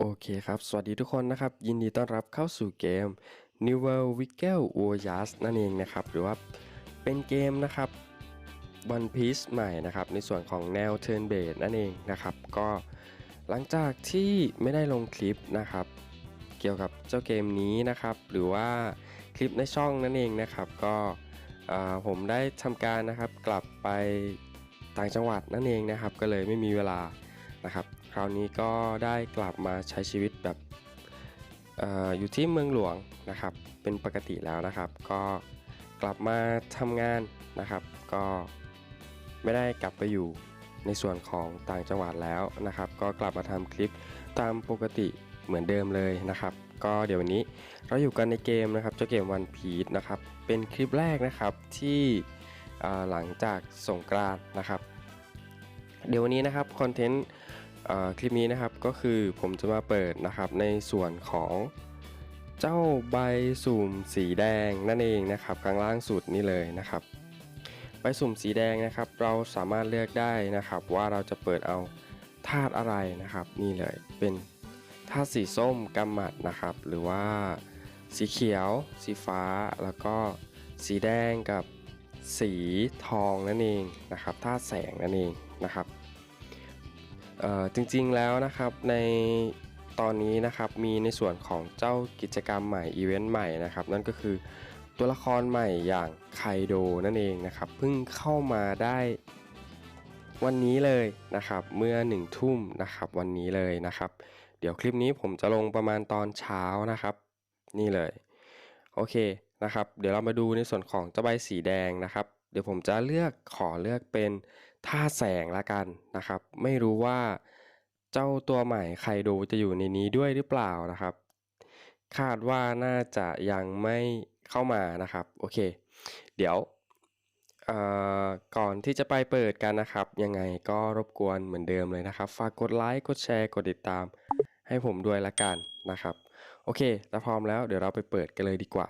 โอเคครับ สวัสดีทุกคนนะครับ ยินดีต้อนรับเข้าสู่เกม New World w i g e l Voyage นั่นเองนะครับ หรือว่าเป็นเกมนะครับ One Piece ใหม่นะครับ ในส่วนของแนว Turn Based นั่นเองนะครับ ก็หลังจากที่ไม่ได้ลงคลิปนะครับ เกี่ยวกับเจ้าเกมนี้นะครับ หรือว่าคลิปในช่องนั่นเองนะครับ ก็ผมได้ทำการนะครับกลับไปต่างจังหวัดนั่นเองนะครับ ก็เลยไม่มีเวลา รับคราวนี้ก็ได้กลับมาใช้ชีวิตแบบออยู่ที่เมืองหลวงนะครับ เป็นปกติแล้วนะครับ ก็กลับมาทำงานนะครับ ก็ไม่ได้กลับไปอยู่ในส่วนของต่างจังหวัดแล้วนะครับ ก็กลับมาทำคลิปตามปกติเหมือนเดิมเลยนะครับ ก็เดี๋ยววันนี้เราอยู่กันในเกมนะครับเจ้าเกม One Piece นะครับ เป็นคลิปแรกนะครับที่หลังจากสงกรานนะครับ เดี๋ยววันนี้นะครับคอนเทนต์ คลิปนี้นะครับก็คือผมจะมาเปิดนะครับในส่วนของเจ้าใบสุ่มสีแดงนั่นเองนะครับข้างล่างสุดนี่เลยนะครับ ใบสุ่มสีแดงนะครับ เราสามารถเลือกได้นะครับ ว่าเราจะเปิดเอาธาตุอะไรนะครับนี่เลยเป็นธาตุสีส้มกำหมัดนะครับ หรือว่าสีเขียว สีฟ้าแล้วก็สีแดงกับสีทองนั่นเองนะครับธาตุแสงนั่นเองนะครับ จริงๆแล้วนะครับในตอนนี้นะครับมีในส่วนของเจ้ากิจกรรมใหม่อีเวนต์ใหม่นะครับนั่นก็คือตัวละครใหม่อย่างไคโดนั่นเองนะครับเพิ่งเข้ามาได้วันนี้เลยนะครับเมื่อ1นึ่ทุ่มนะครับวันนี้เลยนะครับ เดี๋ยวคลิปนี้ผมจะลงประมาณตอนเช้านะครับ นี่เลยโอเคนะครับ เดี๋ยวเรามาดูในส่วนของเจ้าใบสีแดงนะครับ เดี๋ยวผมจะเลือกขอเลือกเป็นท่าแสงละกันนะครับ ไม่รู้ว่าเจ้าตัวใหม่ไคโดจะอยู่ในนี้ด้วยหรือเปล่านะครับ คาดว่าน่าจะยังไม่เข้ามานะครับ โอเค เดี๋ยวเอ่อก่อนที่จะไปเปิดกันนะครับ ยังไงก็รบกวนเหมือนเดิมเลยนะครับ ฝากกดไลค์ กดแชร์ กดติดตาม ให้ผมด้วยละกันนะครับ โอเคถ้าพร้อมแล้วเดี๋ยวเราไปเปิดกันเลยดีกว่า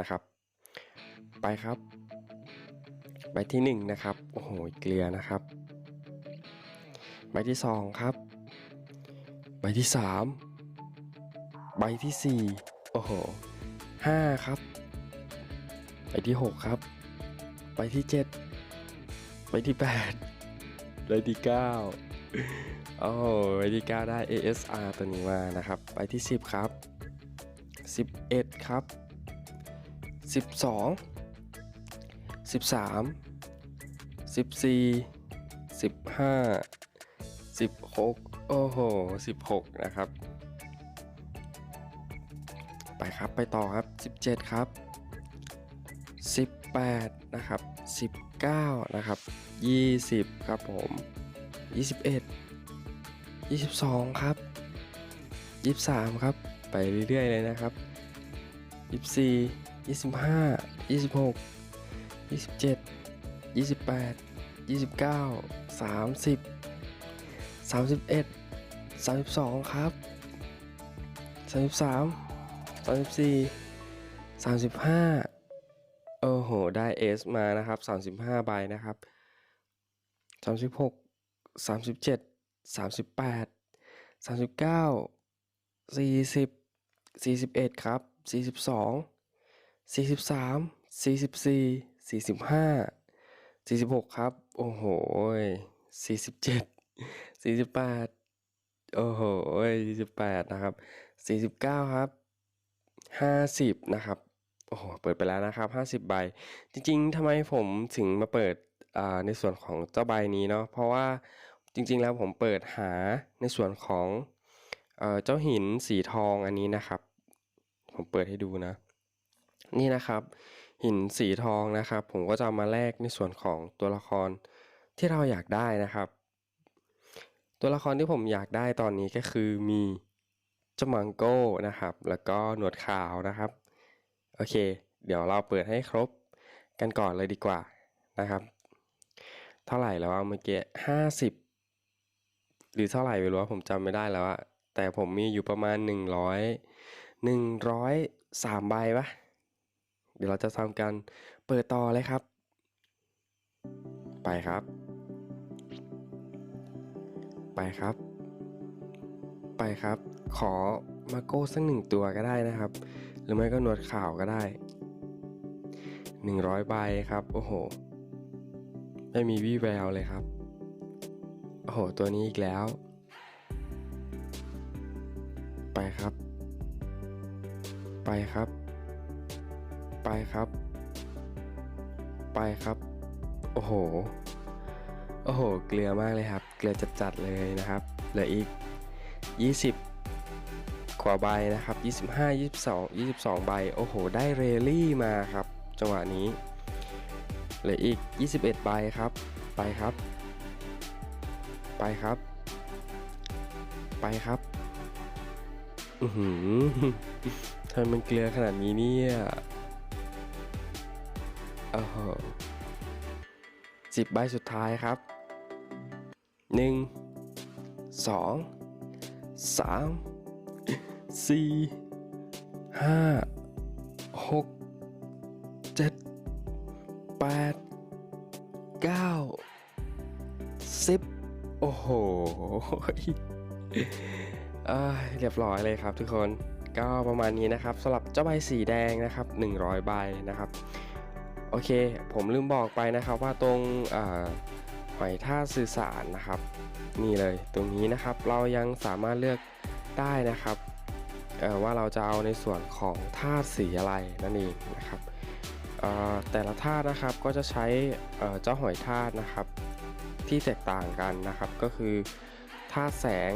นะครับ ไปครับ ใบที่หนึ่งนะครับ โอ้โห เกลียนะครับ ใบที่สองครับ ใบที่สามใบที่สี่โอ้โหห้าครับ ใบที่หกครับ ใบที่เจ็ดใบที่แปดใบที่เก้าโอ้ใบที่เก้าได้ ASR ตัวนี้มานะครับ ใบที่สิบครับสิบเอ็ดครับสิบ สิบสามสิบสี่สิบห้าสิบหกโอ้โหสิบหกนะครับ ไปครับไปต่อครับ17ครับ18นะครับ19นะครับ20ครับผม21 22ครับ23ครับ ไปเรื่อยๆเลยนะครับ24 25 26 27 28 29 30 31 32 ครับ 33 34 35 โอ้โห ได้ S มานะครับ 35 ใบนะครับ 36 37 38 39 40 41 ครับ 42 43 44 45 46 ครับ โอ้โห 47 48 โอ้โห 48 นะครับ 49 ครับ 50 นะครับ โอ้โห เปิดไปแล้วนะครับ 50 ใบ จริงๆทำไมผมถึงมาเปิดอ่าในส่วนของเจ้าใบนี้เนาะ เพราะว่าจริง ๆ แล้วผมเปิดหาในส่วนของเอ่อเจ้าหินสีทองอันนี้นะครับ ผมเปิดให้ดูนะ นี่นะครับ หินสีทองนะครับ ผมก็จะมาแลกในส่วนของตัวละครที่เราอยากได้นะครับ ตัวละครที่ผมอยากได้ตอนนี้ก็คือมีจมังโก้นะครับ แล้วก็หนวดขาวนะครับ โอเค เดี๋ยวเราเปิดให้ครบกันก่อนเลยดีกว่านะครับ เท่าไหร่แล้วอะเมื่อกี้ห้าสิบหรือเท่าไหร่ไม่รู้ว่าผมจำไม่ได้แล้วอะแต่ผมมีอยู่ประมาณหนึ่งร้อยหนึ่งร้อยสามใบปะ ดี๋ยวเราจะทำการเปิดต่อเลยครับ ไปครับ ไปครับ ไปครับ ขอมาโก้สักหนึ่งตัวก็ได้นะครับ หรือไม่ก็หนวดข่าวก็ได้ 100ใบครับ โอ้โห ไม่มีวี่แววเลยครับ โอ้โห ตัวนี้อีกแล้ว ไปครับ ไปครับ ไปครับ ไปครับ โอ้โห โอ้โห เกลือมากเลยครับ เกลือจัดๆเลยนะครับเหลืออีก 20 กว่าใบนะครับ 25 22 22 ใบ โอ้โห ได้เรลลี่มาครับ จังหวะนี้ เหลืออีก 21 ใบครับ ไปครับ ไปครับ ไปครับ อือหือทำไมมันเกลือขนาดนี้เนี่ย โอ้โหสิบใบสุดท้ายครับหนึ่งสองสามสี่ห้าหกเจ็ดแปดเก้าสิบโอ้โหเอ้ยเรียบร้อยเลยครับทุกคนก็ประมาณนี้นะครับสำหรับเจ้าใบสีแดงนะครับ 100 ใบนะครับ โอเค ผมลืมบอกไปนะครับว่าตรงหอยท่าสื่อสารนะครับ นี่เลยตรงนี้นะครับเรายังสามารถเลือกได้นะครับว่าเราจะเอาในส่วนของธาตุสีอะไรนั่นเองนะครับแต่ละธาตุนะครับก็จะใช้เอ่อเจ้าหอยธาตุนะครับ ที่แตกต่างกันนะครับ ก็คือธาตุแสง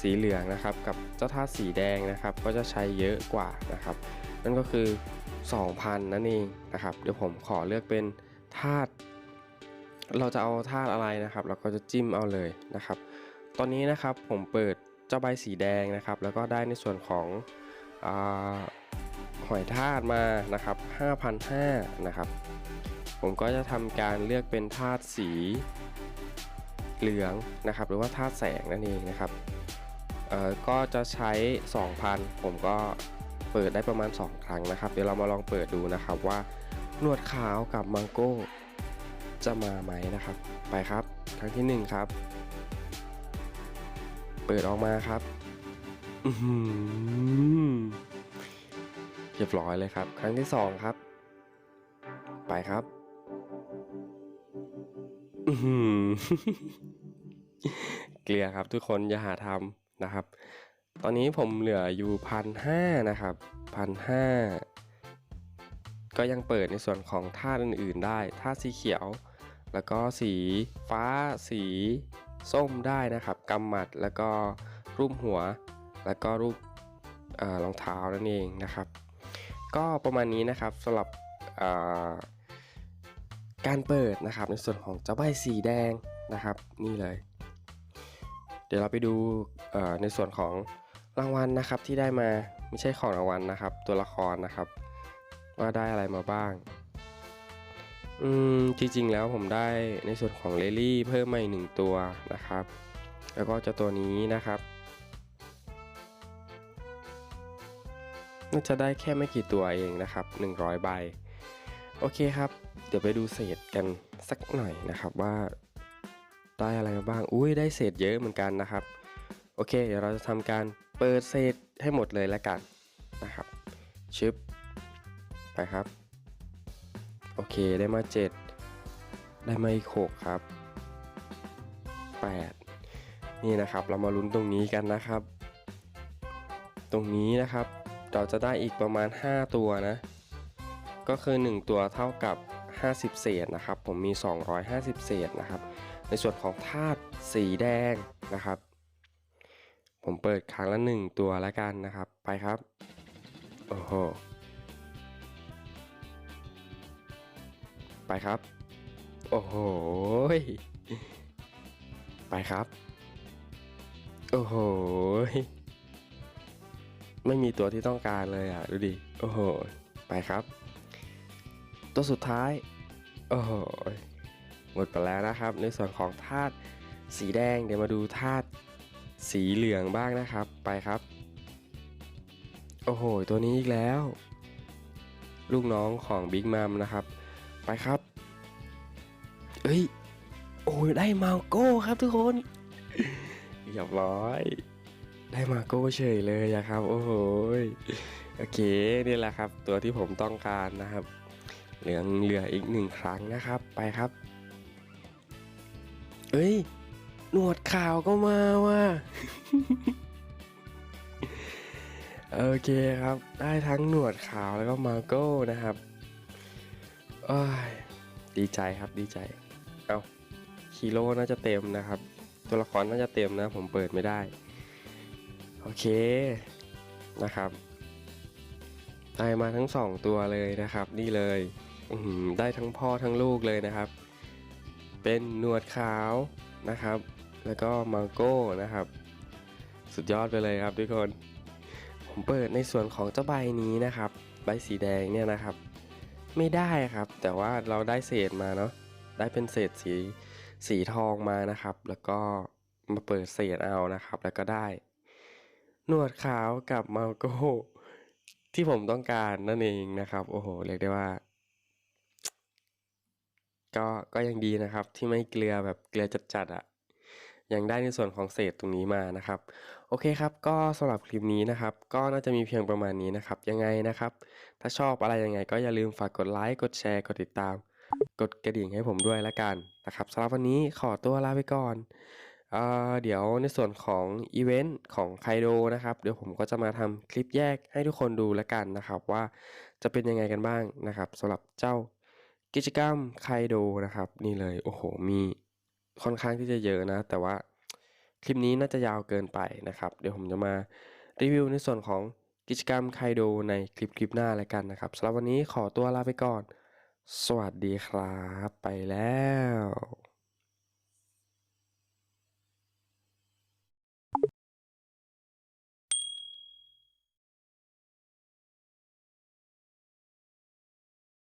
สีเหลืองนะครับ กับเจ้าธาตุสีแดงนะครับ ก็จะใช้เยอะกว่านะครับ นั่นก็คือ 2,000 นั่นเองนะครับ เดี๋ยวผมขอเลือกเป็นธาตุเราจะเอาธาตุอะไรนะครับ เราก็จะจิ้มเอาเลยนะครับ ตอนนี้นะครับผมเปิดเจ้าใบสีแดงนะครับ แล้วก็ได้ในส่วนของอหอยทากมานะครับ5,500นะครับ ผมก็จะทำการเลือกเป็นธาตุสีเหลืองนะครับ หรือว่าธาตุแสงนั่นเองนะครับก็จะใช้ 2,000 ผมก็ เปิดได้ประมาณ 2 ครั้งนะครับ เดี๋ยวเรามาลองเปิดดูนะครับว่าหนวดขาวกับมังโก้จะมาไหมนะครับ ไปครับ ครั้งที่ 1 ครับ เปิดออกมาครับอื้อหือเรียบร้อยเลยครับ ครั้งที่ 2 ครับ ไปครับอื้อหือเกลียครับทุกคนอย่าหาทำนะครับ ตอนนี้ผมเหลืออยู่พันห้านะครับพันห้าก็ยังเปิดในส่วนของธาอื่นๆได้ธาสีเขียว แล้วก็สีฟ้าสีส้มได้นะครับกำหมัดแล้วก็รูปหัว แล้วก็รูปรองเท้านั่นเองนะครับ ก็ประมาณนี้นะครับสำหรับการเปิดนะครับในส่วนของเจ้าใบสีแดงนะครับนี่เลย เดี๋ยวเราไปดูในส่วนของ รางวัลนะครับที่ได้มาไม่ใช่ของรางวัลนะครับ ตัวละครนะครับ ว่าได้อะไรมาบ้าง อืมจริงๆแล้วผมได้ในส่วนของเลลี่เพิ่มมาอีกหนึ่งตัวนะครับ แล้วก็เจะตัวนี้นะครับน่าจะได้แค่ไม่กี่ตัวเองนะครับ 100 ใบ โอเคครับ เดี๋ยวไปดูเศษกันสักหน่อยนะครับว่าได้อะไรมาบ้าง อุ้ยได้เศษเยอะเหมือนกันนะครับ โอเค เดี๋ยวเราจะทำการ เปิดเศษให้หมดเลยแล้วกันนะครับ ชึบ ไปครับ โอเคได้มา 7 ได้มาอีก6ครับ 8 นี่นะครับเรามาลุ้นตรงนี้กันนะครับ ตรงนี้นะครับ เราจะได้อีกประมาณ 5 ตัวนะ ก็คือ 1 ตัวเท่ากับ 50 เศษนะครับ ผมมี 250 เศษนะครับ ในส่วนของธาตุสีแดงนะครับ ผมเปิดครั้งละ1ตัวแล้วกันนะครับ ไปครับ โอ้โห ไปครับ โอ้โห ไปครับ โอ้โห ไม่มีตัวที่ต้องการเลยอะ ดูดิ โอ้โห ไปครับ ตัวสุดท้าย โอ้โห หมดไปแล้วนะครับ ในส่วนของธาตุสีแดงเดี๋ยวมาดูธาตุ สีเหลืองบ้างนะครับไปครับ โอ้โห ตัวนี้อีกแล้ว ลูกน้องของบิ๊กมัมนะครับ ไปครับเอ้ยโอ้ยได้มาโก้ครับทุกคนเรียบร้อย ได้มาโก้เฉยเลยอะครับ โอ้โหโอเคนี่แหละครับ ตัวที่ผมต้องการนะครับ เหลืองเหลืออีกหนึ่งครั้งนะครับ ไปครับ เอ้ย หนวดขาวก็มาว่ะโอเคครับ ได้ทั้งหนวดขาวแล้วก็มาโก้นะครับอ้ยดีใจครับดีใจ เอาฮีโร่น่าจะเต็มนะครับ ตัวละครน่าจะเต็มนะ ผมเปิดไม่ได้ โอเคนะครับได้มาทั้งสองตัวเลยนะครับ นี่เลยได้ทั้งพ่อทั้งลูกเลยนะครับ เป็นหนวดขาวนะครับ แล้วก็มังโก้นะครับ สุดยอดไปเลยครับทุกคน ผมเปิดในส่วนของเจ้าใบนี้นะครับ ใบสีแดงเนี่ยนะครับ ไม่ได้ครับ แต่ว่าเราได้เศษมาเนาะได้เป็นเศษสีสีทองมานะครับ แล้วก็มาเปิดเศษเอานะครับ แล้วก็ได้ หนวดขาวกับมาโก้ที่ผมต้องการนั่นเองนะครับ โอ้โหเรียกได้ว่าก็ก็ยังดีนะครับที่ไม่เกลือแบบเกลือจัดๆอะ่ะ ยังได้ในส่วนของเศษตรงนี้มานะครับ โอเคครับ ก็สำหรับคลิปนี้นะครับ ก็น่าจะมีเพียงประมาณนี้นะครับ ยังไงนะครับ ถ้าชอบอะไรยังไง ก็อย่าลืมฝากกดไลค์ กดแชร์ กดติดตาม กดกระดิ่งให้ผมด้วยละกันนะครับสำหรับวันนี้ขอตัวลาไปก่อนเอเดี๋ยวในส่วนของอีเวนต์ของไคโดนะครับ เดี๋ยวผมก็จะมาทำคลิปแยกให้ทุกคนดูละกันนะครับ ว่าจะเป็นยังไงกันบ้างนะครับสำหรับเจ้ากิจกรรมไคโดนะครับ นี่เลยโอ้โหมี ค่อนข้างที่จะเยอะนะ แต่ว่าคลิปนี้น่าจะยาวเกินไปนะครับ เดี๋ยวผมจะมารีวิวในส่วนของกิจกรรมไคโดในคลิปคลิปหน้าละกันนะครับสำหรับวันนี้ขอตัวลาไปก่อน สวัสดีครับ ไปแล้ว